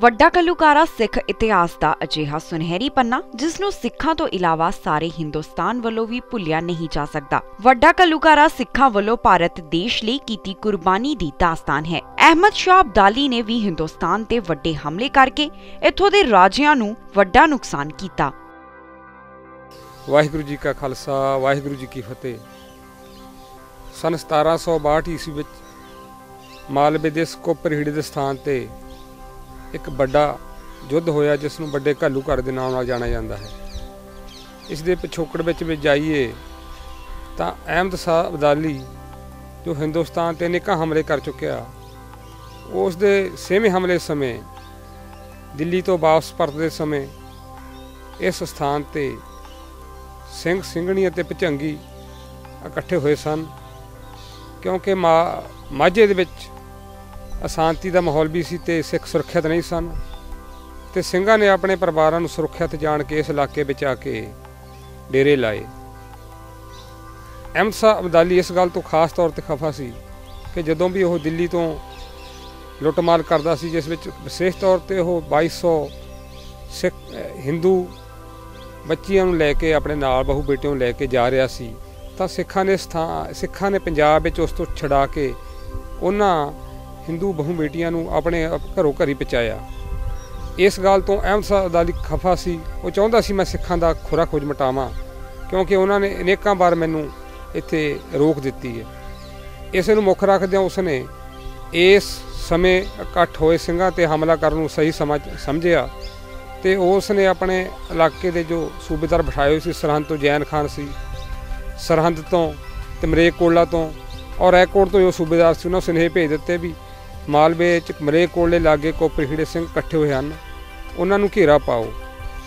ਵੱਡਾ ਘੱਲੂਘਾਰਾ ਸਿੱਖ ਇਤਿਹਾਸ ਦਾ ਅਜਿਹਾ ਸੁਨਹਿਰੀ ਪੰਨਾ ਜਿਸ ਨੂੰ ਸਿੱਖਾਂ ਤੋਂ ਇਲਾਵਾ ਸਾਰੇ ਹਿੰਦੁਸਤਾਨ ਵੱਲੋਂ ਵੀ ਭੁੱਲਿਆ ਨਹੀਂ ਜਾ ਸਕਦਾ। ਵੱਡਾ ਘੱਲੂਘਾਰਾ ਸਿੱਖਾਂ ਵੱਲੋਂ ਭਾਰਤ ਦੇਸ਼ ਲਈ ਕੀਤੀ ਕੁਰਬਾਨੀ ਦੀ ਦਾਸਤਾਨ ਹੈ। ਅਹਿਮਦ ਸ਼ਾਹ ਅਬਦਾਲੀ ਨੇ ਵੀ ਹਿੰਦੁਸਤਾਨ ਤੇ ਵੱਡੇ ਹਮਲੇ ਕਰਕੇ ਇੱਥੋਂ ਦੇ ਰਾਜਿਆਂ ਨੂੰ ਵੱਡਾ ਨੁਕਸਾਨ ਕੀਤਾ। ਵਾਹਿਗੁਰੂ ਜੀ ਕਾ ਖਾਲਸਾ, ਵਾਹਿਗੁਰੂ ਜੀ ਕੀ ਫਤਿਹ। ਸਨ 1762 ਈਸਵੀ ਵਿੱਚ ਮਾਲਵੇ ਦੇ ਸਕੋਪਰਹੀੜੇ ਦੇ ਸਥਾਨ ਤੇ ਇੱਕ ਵੱਡਾ ਯੁੱਧ ਹੋਇਆ ਜਿਸ ਨੂੰ ਵੱਡੇ ਘੱਲੂ ਘਰ ਦੇ ਨਾਮ ਨਾਲ ਜਾਣਿਆ ਜਾਂਦਾ ਹੈ। ਇਸ ਦੇ ਪਿਛੋਕੜ ਵਿੱਚ ਵੀ ਜਾਈਏ ਤਾਂ ਅਹਿਮਦ ਸ਼ਾਹ ਅਬਦਾਲੀ ਜੋ ਹਿੰਦੁਸਤਾਨ ਤੇ ਅਨੇਕਾਂ ਹਮਲੇ ਕਰ ਚੁੱਕਿਆ, ਉਸ ਦੇ ਛੇਵੇਂ ਹਮਲੇ ਸਮੇਂ, ਦਿੱਲੀ ਤੋਂ ਵਾਪਸ ਪਰਤਦੇ ਸਮੇਂ ਇਸ ਸਥਾਨ ਤੇ ਸਿੰਘ ਸਿੰਘਣੀ ਅਤੇ ਭਚੰਗੀ ਇਕੱਠੇ ਹੋਏ ਸਨ ਕਿਉਂਕਿ ਮਾ- ਮਾਝੇ ਦੇ ਵਿੱਚ ਅਸ਼ਾਂਤੀ ਦਾ ਮਾਹੌਲ ਵੀ ਸੀ ਤੇ ਸਿੱਖ ਸੁਰੱਖਿਅਤ ਨਹੀਂ ਸਨ। ਤੇ ਸਿੰਘਾਂ ਨੇ ਆਪਣੇ ਪਰਿਵਾਰਾਂ ਨੂੰ ਸੁਰੱਖਿਅਤ ਜਾਣ ਕੇ ਇਸ ਇਲਾਕੇ ਵਿੱਚ ਆ ਕੇ ਡੇਰੇ ਲਾਏ। ਅਹਿਮਦ ਸ਼ਾਹ ਅਬਦਾਲੀ ਇਸ ਗੱਲ ਤੋਂ ਖਾਸ ਤੌਰ ਤੇ ਖਫਾ ਸੀ ਕਿ ਜਦੋਂ ਵੀ ਉਹ ਦਿੱਲੀ ਤੋਂ ਲੁੱਟਮਾਰ ਕਰਦਾ ਸੀ, ਜਿਸ ਵਿੱਚ ਵਿਸ਼ੇਸ਼ ਤੌਰ ਤੇ ਉਹ 2200 ਸਿੱਖ ਹਿੰਦੂ ਬੱਚੀਆਂ ਨੂੰ ਲੈ ਕੇ ਆਪਣੇ ਨਾਲ ਬਹੂ ਬੇਟੇ ਨੂੰ ਲੈ ਕੇ ਜਾ ਰਿਹਾ ਸੀ, ਤਾਂ ਸਿੱਖਾਂ ਨੇ ਸਥਾਨ ਸਿੱਖਾਂ ਨੇ ਪੰਜਾਬ ਵਿੱਚ ਉਸ ਤੋਂ ਛਡਾ ਕੇ ਉਹਨਾਂ ਹਿੰਦੂ ਬਹੂ ਬੇਟੀਆਂ ਨੂੰ ਆਪਣੇ ਘਰੋਂ ਘਰੀ ਪਹੁੰਚਾਇਆ। ਇਸ ਗੱਲ ਤੋਂ ਅਹਿਮਦ ਸ਼ਾਹ ਅਬਦਾਲੀ ਖਫਾ ਸੀ। ਉਹ ਚਾਹੁੰਦਾ ਸੀ ਮੈਂ ਸਿੱਖਾਂ ਦਾ ਖੁਰਾ ਖੋਜ ਮਟਾਵਾਂ, ਕਿਉਂਕਿ ਉਹਨਾਂ ਨੇ ਅਨੇਕਾਂ ਵਾਰ ਮੈਨੂੰ ਇੱਥੇ ਰੋਕ ਦਿੱਤੀ ਹੈ। ਇਸ ਨੂੰ ਮੁੱਖ ਰੱਖਦਿਆਂ ਉਸਨੇ ਇਸ ਸਮੇਂ ਇਕੱਠ ਹੋਏ ਸਿੰਘਾਂ ਤੇ ਹਮਲਾ ਕਰਨ ਨੂੰ ਸਹੀ ਸਮਝ ਸਮਝਿਆ ਤੇ ਉਸ ਨੇ ਆਪਣੇ ਇਲਾਕੇ ਦੇ ਜੋ ਸੂਬੇਦਾਰ ਬਿਠਾਏ ਹੋਏ ਸੀ, ਸਰਹੰਦ ਤੋਂ ਜੈਨ ਖਾਨ ਸੀ, ਸਰਹੰਦ ਤੋਂ ਤੇ ਮਰੇਕੋਲਾ ਤੋਂ ਔਰ ਐਕੋਟ ਤੋਂ ਜੋ ਸੂਬੇਦਾਰ ਸੀ, ਉਹਨਾਂ ਨੂੰ ਸੁਨੇਹੇ ਭੇਜ ਦਿੱਤੇ ਵੀ ਮਾਲਵੇ ਚ ਮਰੇਕੋਲੇ ਲਾਗੇ ਕੋਪਰਹੀੜੇ ਸਿੰਘ ਇਕੱਠੇ ਹੋਏ ਹਨ। ਉਹਨਾਂ ਨੂੰ ਘੇਰਾ ਪਾਓ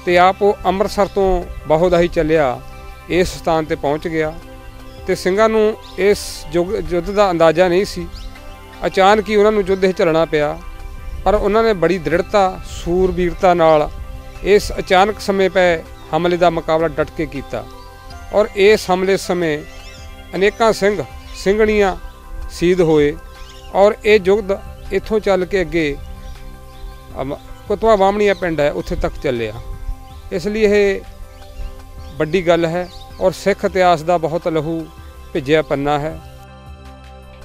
ਤੇ ਆਪ ਉਹ ਅੰਮ੍ਰਿਤਸਰ ਤੋਂ ਬਾਹੋਦਾਹੀ ਚੱਲਿਆ, ਇਸ ਸਥਾਨ ਤੇ ਪਹੁੰਚ ਗਿਆ ਤੇ ਸਿੰਘਾਂ ਨੂੰ ਇਸ ਯੁੱਗ- ਯੁੱਧ ਦਾ ਅੰਦਾਜ਼ਾ ਨਹੀਂ ਸੀ। ਅਚਾਨਕ ਹੀ ਉਹਨਾਂ ਨੂੰ ਯੁੱਧ ਵਿੱਚ ਝੱਲਣਾ ਪਿਆ, ਪਰ ਉਹਨਾਂ ਨੇ ਬੜੀ ਦ੍ਰਿੜਤਾ, ਸੂਰਬੀਰਤਾ ਨਾਲ ਇਸ ਅਚਾਨਕ ਸਮੇਂ ਪੈ ਹਮਲੇ ਦਾ ਮੁਕਾਬਲਾ ਡਟ ਕੇ ਕੀਤਾ ਔਰ ਇਸ ਹਮਲੇ ਸਮੇਂ ਅਨੇਕਾਂ ਸਿੰਘ, ਸਿੰਘਣੀਆਂ ਸ਼ਹੀਦ ਹੋਏ ਔਰ ਇਹ ਯੁੱਧ ਇੱਥੋਂ ਚੱਲ ਕੇ ਅੱਗੇ ਕੁਤਵਾ ਬਾਮਣੀਆ ਪਿੰਡ ਹੈ, ਉੱਥੇ ਤੱਕ ਚੱਲਿਆ। ਇਸ ਲਈ ਇਹ ਵੱਡੀ ਗੱਲ ਹੈ ਔਰ ਸਿੱਖ ਇਤਿਹਾਸ ਦਾ ਬਹੁਤ ਲਹੂ ਭਿੱਜਿਆ ਪੰਨਾ ਹੈ।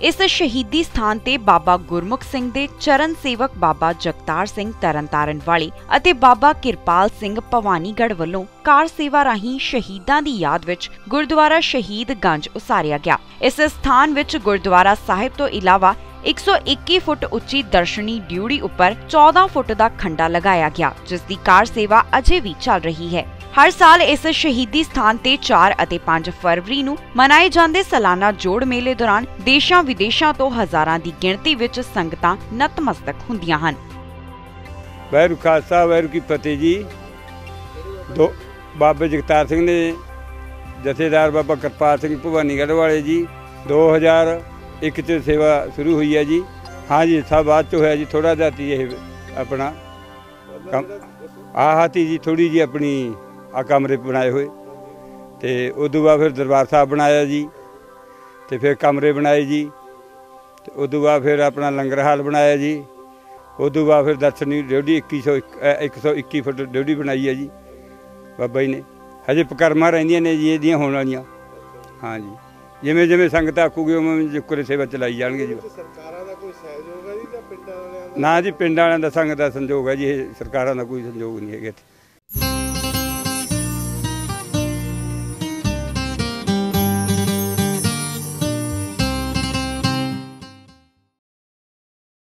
ਇਸ ਸ਼ਹੀਦੀ ਸਥਾਨ ਤੇ ਬਾਬਾ ਗੁਰਮੁਖ ਸਿੰਘ ਦੇ ਚਰਨ ਸੇਵਕ ਬਾਬਾ ਜਗਤਾਰ ਸਿੰਘ ਤਰਨਤਾਰਨ ਵਾਲੇ ਅਤੇ ਬਾਬਾ ਕਿਰਪਾਲ ਸਿੰਘ ਭਵਾਨੀਗੜ ਵੱਲੋਂ ਕਾਰ ਸੇਵਾ ਰਾਹੀਂ ਸ਼ਹੀਦਾਂ ਦੀ ਯਾਦ ਵਿੱਚ ਗੁਰਦੁਆਰਾ ਸ਼ਹੀਦ ਗੰਜ ਉਸਾਰਿਆ ਗਿਆ। ਇਸ ਸਥਾਨ ਵਿੱਚ ਗੁਰਦੁਆਰਾ ਸਾਹਿਬ ਤੋਂ ਇਲਾਵਾ 121 ਫੁੱਟ ਉੱਚੀ ਦਰਸ਼ਨੀ ਡਿਊੜੀ ਉੱਪਰ 14 ਫੁੱਟ ਦਾ ਖੰਡਾ ਲਗਾਇਆ ਗਿਆ, ਜਿਸ ਦੀ ਕਾਰ ਸੇਵਾ ਅਜੇ ਵੀ ਚੱਲ ਰਹੀ ਹੈ। ਹਰ ਸਾਲ ਇਸ ਸ਼ਹੀਦੀ ਸਥਾਨ ਤੇ 4 ਅਤੇ 5 ਫਰਵਰੀ ਨੂੰ ਮਨਾਏ ਜਾਂਦੇ ਸਾਲਾਨਾ ਜੋੜ ਮੇਲੇ ਦੌਰਾਨ ਦੇਸ਼ਾਂ ਵਿਦੇਸ਼ਾਂ ਤੋਂ ਹਜ਼ਾਰਾਂ ਦੀ ਗਿਣਤੀ ਵਿੱਚ ਸੰਗਤਾਂ ਨਤਮਸਤਕ ਹੁੰਦੀਆਂ ਹਨ। ਵਾਹਿਗੁਰੂ ਖਾਲਸਾ, ਵਾਹਿਗੁਰੂ ਕੀ ਫਤਿਹ ਜੀ। ਦੋ, ਬਾਬੇ ਜਗਤਾਰ ਸਿੰਘ ਨੇ ਜਥੇਦਾਰ ਬਾਬਾ ਕਿਰਪਾਲ ਸਿੰਘ ਭਵਾਨੀਗੜ੍ਹ ਵਾਲੇ ਜੀ ਇੱਕ ਚ ਸੇਵਾ ਸ਼ੁਰੂ ਹੋਈ ਹੈ ਜੀ। ਹਾਂ ਜੀ ਸਭ ਬਾਅਦ ਚ ਹੋਇਆ ਜੀ ਥੋੜਾ ਜਿਹਾ ਤੀ ਇਹ ਆਪਣਾ ਕੰਮ। ਆਹ ਤੀ ਜੀ ਥੋੜੀ ਜੀ ਆਪਣੀ ਆ ਕਮਰੇ ਬਣਾਏ ਹੋਏ। ਤੇ ਉਦੋਂ ਬਾਅਦ ਫਿਰ ਦਰਬਾਰ ਸਾਹਿਬ ਬਣਾਇਆ ਜੀ ਤੇ ਫਿਰ ਕਮਰੇ ਬਣਾਏ ਜੀ ਤੇ ਉਦੋਂ ਬਾਅਦ ਫਿਰ ਆਪਣਾ ਲੰਗਰ ਹਾਲ ਬਣਾਇਆ ਜੀ। ਉਦੋਂ ਬਾਅਦ ਫਿਰ ਦਰਸ਼ਨੀ ਡਿਊਟੀ 2100 ਅ, 121 ਫੁੱਟ ਡਿਊਟੀ ਬਣਾਈ ਹੈ ਜੀ ਬਾਬਾ ਜੀ ਨੇ। ਹਜੇ ਪਕਰਮਾ ਰਹਿੰਦੀਆਂ ਨੇ ਜੀ ਇਹਦੀਆਂ ਹੋਣ ਵਾਲੀਆਂ। ਹਾਂ ਜੀ। ਜਿਵੇਂ ਜਿਵੇਂ ਸੰਗਤ ਆਖੂਗੀ ਉਵੇਂ ਜੁਕਰੇ ਸੇਵਾ ਚਲਾਈ ਜਾਣਗੇ ਜੀ। ਸਰਕਾਰਾਂ ਦਾ ਕੋਈ ਸਹਿਯੋਗ ਹੈ ਜੀ ਜਾਂ ਪਿੰਡਾਂ ਵਾਲਿਆਂ ਦਾ? ਨਾ ਜੀ ਪਿੰਡ ਵਾਲਿਆਂ ਦਾ ਸੰਗਤ ਦਾ ਸੰਯੋਗ ਹੈ ਜੀ ਇਹ ਸਰਕਾਰਾਂ ਦਾ ਕੋਈ ਸੰਯੋਗ ਨਹੀਂ ਹੈਗਾ ਇੱਥੇ।